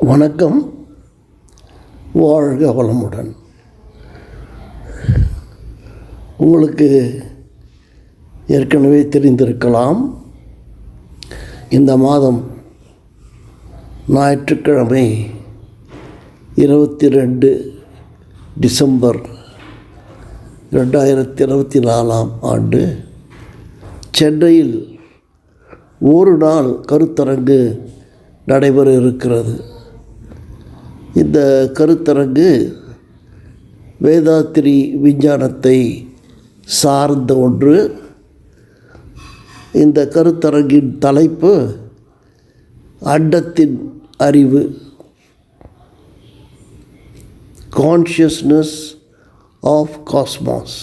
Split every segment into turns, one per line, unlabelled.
வணக்கம். வாழ்க வளமுடன். உங்களுக்கு ஏற்கனவே தெரிந்திருக்கலாம். இந்த மாதம் ஞாயிற்றுக்கிழமை இருபத்தி ரெண்டு டிசம்பர் ரெண்டாயிரத்தி இருபத்தி நாலாம் ஆண்டு சென்னையில் ஒரு நாள் கருத்தரங்கு நடைபெற இருக்கிறது. இந்த கருத்தரங்கு வேதாத்திரி விஞ்ஞானத்தை சார்ந்த ஒன்று. இந்த கருத்தரங்கின் தலைப்பு அண்டத்தின் அறிவு கான்ஷியஸ்னஸ் ஆஃப் காஸ்மாஸ்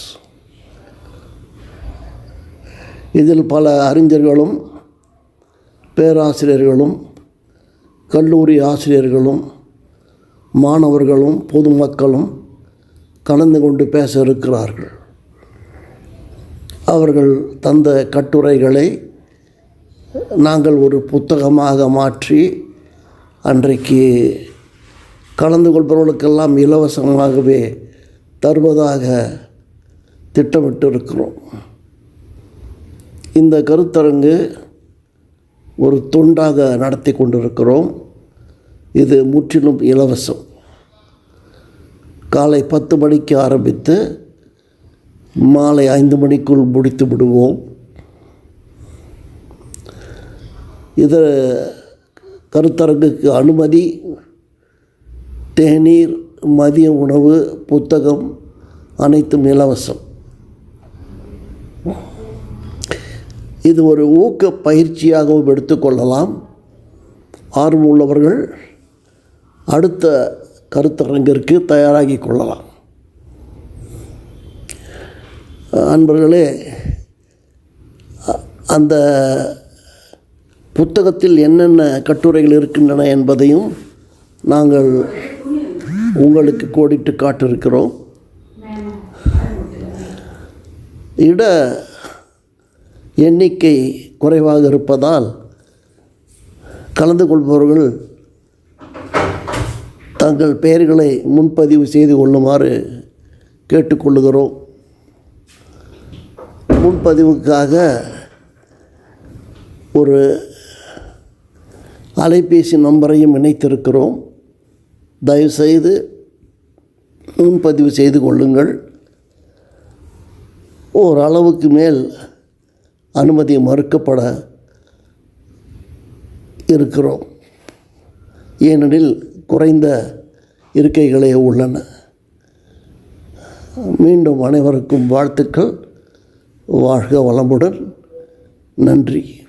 இதில் பல அறிஞர்களும் பேராசிரியர்களும் கல்லூரி ஆசிரியர்களும் மாணவர்களும் பொதுமக்களும் கலந்து கொண்டு பேச இருக்கிறார்கள். அவர்கள் தந்த கட்டுரைகளை நாங்கள் ஒரு புத்தகமாக மாற்றி அன்றைக்கு கலந்து கொள்பவர்களுக்கெல்லாம் இலவசமாகவே தருவதாக திட்டமிட்டு இருக்கிறோம் இந்த கருத்தரங்கு ஒரு தொண்டாக நடத்தி கொண்டிருக்கிறோம். இது முற்றிலும் இலவசம். காலை பத்து மணிக்கு ஆரம்பித்து மாலை ஐந்து மணிக்குள் முடித்து விடுவோம். இது கருத்தரங்குக்கு அனுமதி தேநீர் மதிய உணவு புத்தகம் அனைத்தும் இலவசம். இது ஒரு ஊக்க பயிற்சியாகவும் எடுத்துக்கொள்ளலாம் ஆர்வம் உள்ளவர்கள் அடுத்த கருத்தரங்கிற்கு தயாராகி கொள்ளலாம் அன்பர்களே அ- அந்த புத்தகத்தில் என்னென்ன கட்டுரைகள் இருக்கின்றன என்பதையும் நாங்கள் உங்களுக்கு கோடிட்டு காட்டிருக்கிறோம். இட எண்ணிக்கை குறைவாக இருப்பதால் கலந்து கொள்பவர்கள் தங்கள் பெயர்களை முன்பதிவு செய்து கொள்ளுமாறு கேட்டுக்கொள்ளுகிறோம். முன்பதிவுக்காக ஒரு அலைபேசி நம்பரையும் இணைத்திருக்கிறோம். தயவுசெய்து முன்பதிவு செய்து கொள்ளுங்கள். ஓரளவுக்கு மேல் அனுமதி மறுக்கப்பட இருக்கிறோம். ஏனெனில் குறைந்த இருக்கைகளே உள்ளன. மீண்டும் அனைவருக்கும் வாழ்த்துக்கள். வாழ்க வளமுடன். நன்றி.